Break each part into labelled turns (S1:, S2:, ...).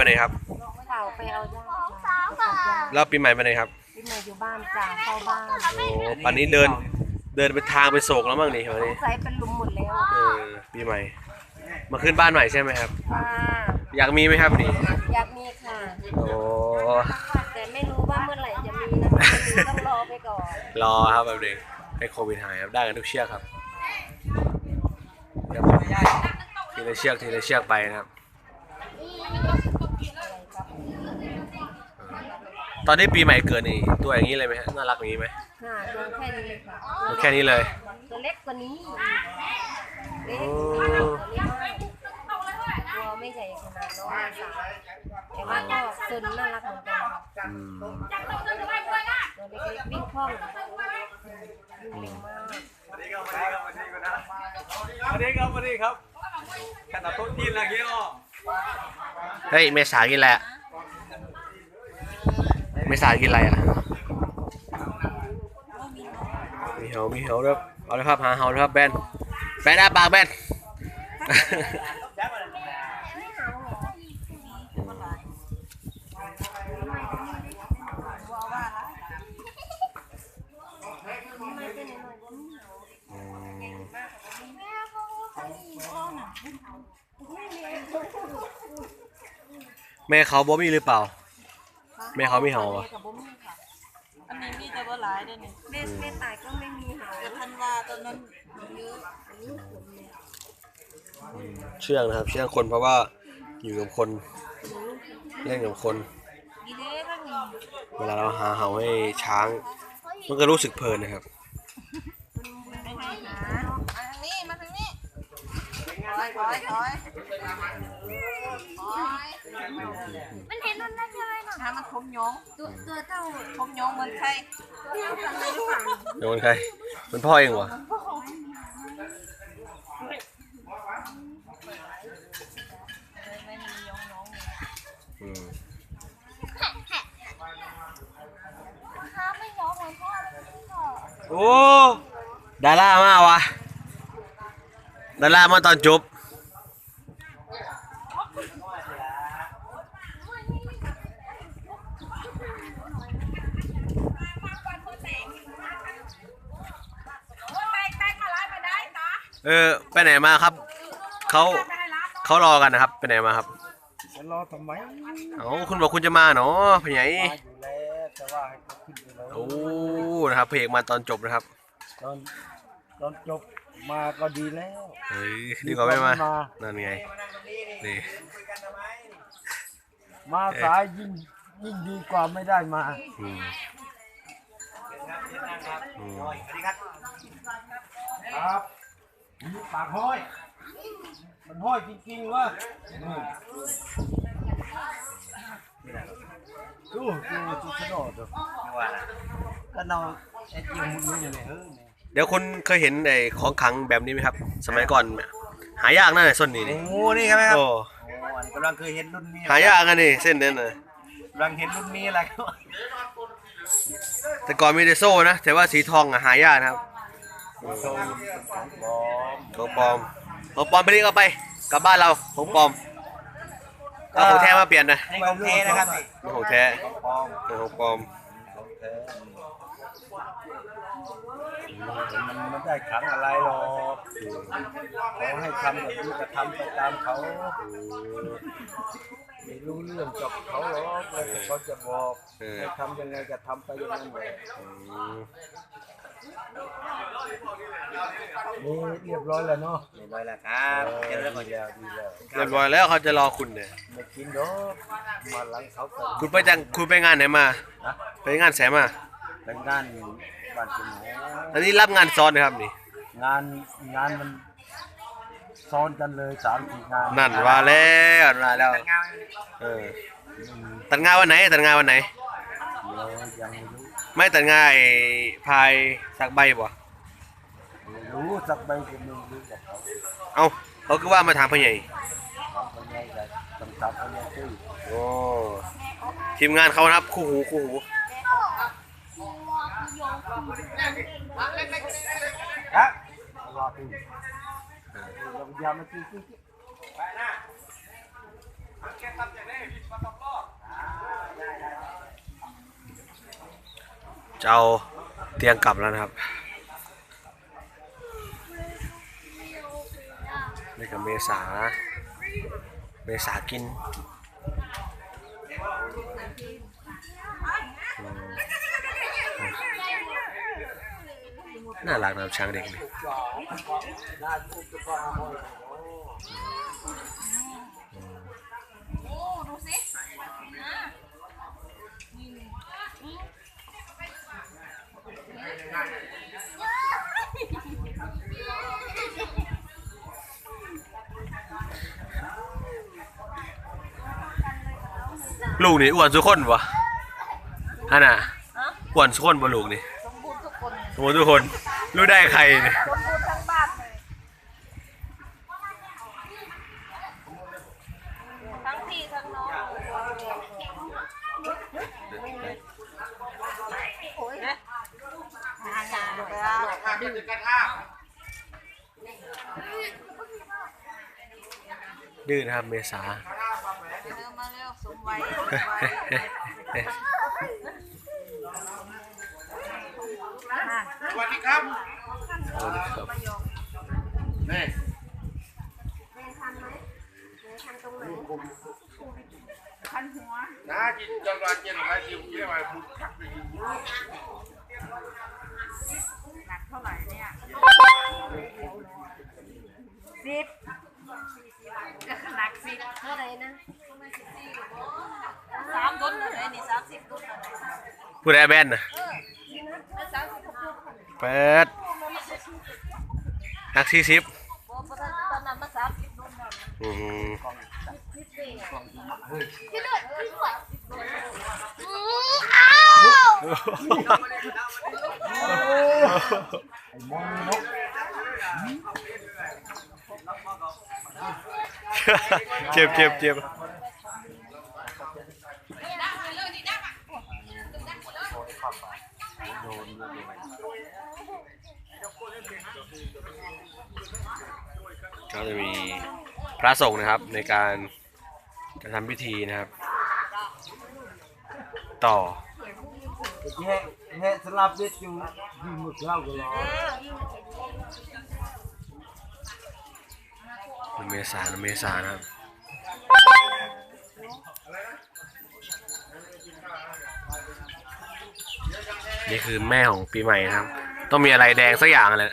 S1: ไปไหนครับ
S2: เต่าไปเอาย่าจ้าไปตัดย่า
S1: แล้วปีใหม่ไปไหนครับ
S2: พี่เมย์อยู่บ้านจ้าเฝ้าบ้าน
S1: โอ้ปันนี้เดินเดินไปทางไปโศกแล้วมั้งนี่วันนี้
S2: ใส่เป็นหลุมหมดแล้ว
S1: เออปีใหม่ มาขึ้นบ้านใหม่ใช่ไหมครับ
S2: ค่ะ
S1: อยากมีไหมครับนี่
S2: อยากมีค่ะ
S1: โอ้
S2: แต่ไม่รู้ว่าเมื่อไหร่จะมีนะคะไม่รู้ต้องรอไปก่อน
S1: รอครับแบบนึงให้โควิดหายครับได้กันทุกเชือกครับเดี๋ยวทีละเชือกทีละเชือกไปนะครับ ตอนนี้ปีใหม่เกิดนี่ตัวอย่างนี้เลยไหมฮะน่ารักอย่างนี้ไหม
S2: ค่ะตัวแค่นี้เลยค่ะ
S1: ตัวแค่นี้เลย
S2: ตัวเล็กกว่านี้เล็ก
S1: โอ้
S2: ตัวเล็กมากตัวไม่ใหญ่ขนาดน้องอาสาแต่ว่าก็ซนน่ารักเหมือนกันค่ะ
S1: อืม
S2: ตัวเล็กๆวิ่งคล่องวิ่งเร็วมาก
S3: สวัสดีครับสวัสดีครับสวัสดีครับสวัสดีครับขนาดโต๊ะจีนอะไรเงี้ยอ๋อ
S1: เฮ้ยเมษากินอะไรอะ เมษากินอะไรอะมีเหามีเหาด้วยเอาเลยครับหาเหาเลยครับแบนแบนอาปากแบนแม่เขาบ่มีหรือเปล่า แม่เขาไมีเหาอะ
S2: กับบ่มีค่ะ
S4: อันนี้มีแต่ว่าหลายได้นี่
S2: แม่แม่ตายก็ไม่มีเหา
S4: แต่พันวาตอนนั้นเยอะ
S1: เชื่องนะครับ เชื่องคนเพราะว่าอยู่กับคนเล่นกับคน
S4: ดีเด้ก็มี
S1: เวลาเราหาเหาให้ช้าง มันก็รู้สึกเพลินนะครับ
S4: มาทางนี้มาทางนี้ถอยถอยถอยถอย
S2: มันเห็นมันนั่
S4: นใคร
S2: เท่ากันเลยหรือเปล่า
S1: โดนใครมันพ่อเองวะ
S4: ไห
S2: ม อนพ่อเลยไม่ยอม
S1: โอ้ดารามาวะดารามาตอนจบ เออไปไหนมาครับเขาเขารอกันนะครับไปไหนมาครับ
S3: จะรอทำไม
S1: เอ้าคุณบอกคุณจะมาเนาะพี่ใหญ่
S3: มาอยู่แล้วแต่ว่าให้เขาขึ้นไปแล้ว
S1: โอ้นะครับเพลงมาตอนจบนะครับ
S3: ตอนตอนจบมาก็ดีแล้ว
S1: เฮ้ยดีกว่าไม่มา
S3: ดีกว่าไม่มา
S1: นั่นไงนี่
S3: มาสายยิ่งยิ่งดีกว่าไม่ได้มา
S1: อืมอืม
S3: ครับนี่ ปากห้อย มันห้อยจริงๆวะนี่ดูดูจุดขนอดดูก็เราไอ้จิ้มมุ้งอยู่เนี่ยเฮ้ย
S1: เดี๋ยวคุณเคยเห็นไอ้ของขลังแบบนี้ไหมครับ สมัยก่อน หายากนะไอ้ส้นนี้นี่
S3: โอ้นี่ใช่ไหมครับ
S1: โอ้
S3: โอ้อันนี้กำลังเคยเห็นรุ่นนี้
S1: หายากกันนี่เส้นนั้นนะ
S3: กำลังเห็นรุ่นนี้แหละครับ
S1: แต่ก่อนมีแต่โซ่นะแต่ว่าสีทองอะหายากนะครับ
S3: โชว์ ของปลอม
S1: ของปลอมของปลอมไปนี่ก็ไป กลับบ้านเราของปลอมเอาของแท้มาเปลี่ยนนะ
S3: นี่ของแท้นะครับนี่
S1: นี่ของแท้
S3: ของปลอม
S1: เป็นของปลอม
S3: ของแท้มันมันได้ขังอะไรหรอกเขาให้ทำแบบนี้ก็ทำไปตามเขาไม่รู้เรื่องกับเขาหรอกแล้วแต่เขาจะบอก
S1: เออ
S3: ให้ทำยังไงก็ทำไปอย่างนั้นเลย
S1: อืม
S3: นี่เรียบร้อยแล้วเนาะ
S5: เรียบร้อยแล้วครับ
S3: เอ
S5: เดี๋ยว
S3: อ
S5: เราก็
S3: ดีแล้วดีแล้ว
S1: เรียบร้อยแล้วเขาจะรอคุณเนี่ย
S3: ไม่กินดอกมาหลังเขาก็
S1: คุณไปจังคุณไปงานไหนมา
S3: นะ
S1: ไปงานแสมา
S3: เป็นงานบ้านคุณหมอ
S1: อันนี้รับงานซ้อนนะครับนี่
S3: งานงานมันซ้อนกันเลยสามสี่งาน
S1: นั่นว่าแล้วมาแล้ว
S5: งาน
S1: เออตัดงานวันไหนตัดงานวันไหน
S3: เรายังไม่รู้
S1: ไม่ตัดงานไอ้พายสักใบบ่
S3: ไม่รู้สักใบก็ไม่รู้กับเขา
S1: เอาเขาคือว่ามาถามพ่อใหญ่
S3: ทำยังไงกันต้องทำยังไงตื้อ
S1: โอ้ทีมงานเขานะครับคู่หูคู่หู
S3: ฮะรอตื้อเราพยายามมาตื้อตื้อตื้อ
S1: จะเอาเตียงกลับแล้วนะครับนี่กับเมษา เมษากินน่ารักนะครับช้างเด็กนี่
S4: โอ้ดูสิอะ
S1: ลูกนี่อ้วนทุกคนปะฮะน่ะอ้วนทุกคนปะลูกนี่
S4: สมบูรณ์ทุกคน
S1: สมมติทุกคน รู้ได้ใครเนี่ย
S4: สมบูรณ์ทั้งบ้านเลยทั้งพี่ทั้งน้องโอ้ยนะหางานเลยอะ
S1: ดื้อนะครับเมษา
S4: เร็วสมวัยสมวัย
S3: สวัสดีครับ
S1: เอาเลยครับ
S3: นี่
S4: คันหัว
S3: น้ากินจังหวัดเจียงรายจิ๋วเรียกว่าบุญคักไปอยู่
S4: หนักเท่าไหร่เนี่ยสิบหนักสิบ
S2: เท่าไหร่นะ
S4: สามต้นเลยนี่สามสิบต้นเลย
S1: พูดแอแบนนะ
S4: สามสิบหกต้น
S1: แปดนักสี่สิบ
S4: โอ้ตอนนั้นมาสามสิบต้นแล้ว
S1: อืม
S4: พี่เลือดพี่ขวด
S3: ไอ้มองนก
S1: เจ็บ เจ็บเจ็บก็จะมีพระสงฆ์นะครับในการจะทำพิธีนะครับ ต่อ
S3: แห่แห่สลับเด็ดอยู่อยู่หมึกเล่ากันหรอ
S1: เมษาเมษานะครับ นี่คือแม่ของปีใหม่นะครับ ต้องมีอะไรแดงสักอย่างแหละ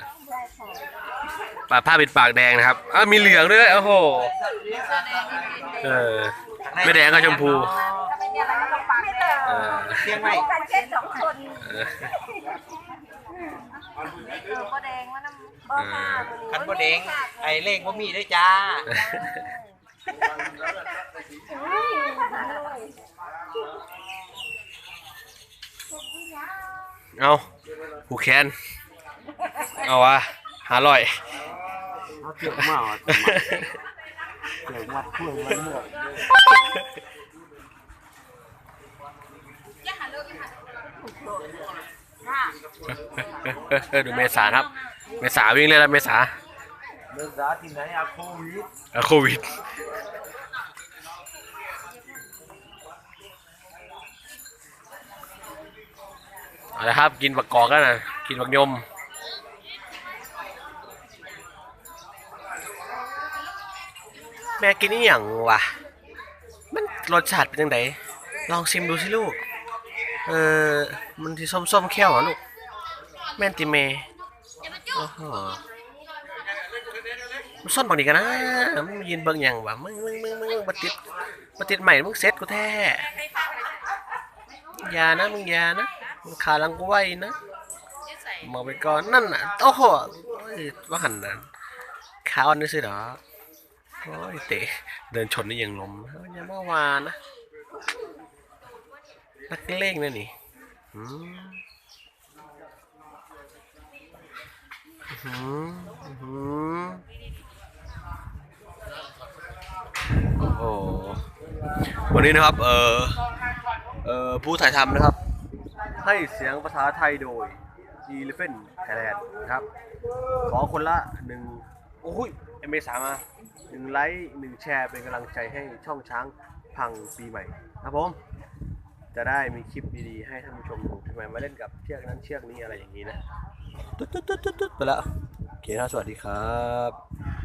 S1: ปากผ้าปิดปากแดงนะครับอ้าวมีเหลืองด้วยโอ้โหเออไม่แดงก็ชมพู
S4: ถ้าไม่มีอะไรก็ต้องปังเลย
S1: เออ
S3: เชียงใหม่
S4: กันแค่สองคน
S1: เออ
S4: เออก็แดงว่าน้ำ
S2: บ่ค่ะมื้อนี้
S3: คันบ่เด้งไอ้เลขบ่มีด้วยจ้า
S1: เอาผูกแขน เอาวะหาร่อย
S3: เอาเก็บมาเอาเก็บมัดช่วยมันหมด
S1: ดูเมษาครับ เมษาวิ่งเลยแล้วเมษา
S3: เดินสาที่ไหนอะโควิด
S1: อาโควิด เอาละครับ กินบักกอกแล้วนะกินบักยมแม่กินนี่อย่างวะมันรสชาติเป็นยังไงลองชิมดูสิลูก เออมันที่ส้มๆแค่วเหรอลูก แม่ติเมโอ้โหมันส้นบางดีกันนะมึงยืนเบิ่งอย่างวะมึงมึงมึงมึงมึงมาติดมาติดใหม่มึงเซ็ตกูแท้อย่านะมึงอย่านะ ขาหลังกูไว้นะมองไปก่อนนั่นน่ะโอ้โหโอ้ยว่าหันน่ะขาอ่อนนี่สิเหรอโอ้ยเตะเดินชนนี่ยังล้มเฮ้ยอย่าเมื่อวานนะนักเล่งนั่นนี่อืมอื้อหืออื้อหือโอ้โหวันนี้นะครับ เออเออผู้ถ่ายทำนะครับ ให้เสียงภาษาไทยโดย Elephant Thailand นะครับ ขอคนละหนึ่งโอ้ยเอเมสามาหนึ่งไลค์หนึ่งแชร์เป็นกำลังใจให้ช่องช้างพังปีใหม่ ครับผม จะได้มีคลิปดีๆ ให้ท่านผู้ชมดูทำไมมาเล่นกับเชือกนั้นเชือกนี้อะไรอย่างนี้นะ ตุ๊ดตุ๊ดตุ๊ดตุ๊ดไปแล้วโอเคครับสวัสดีครับ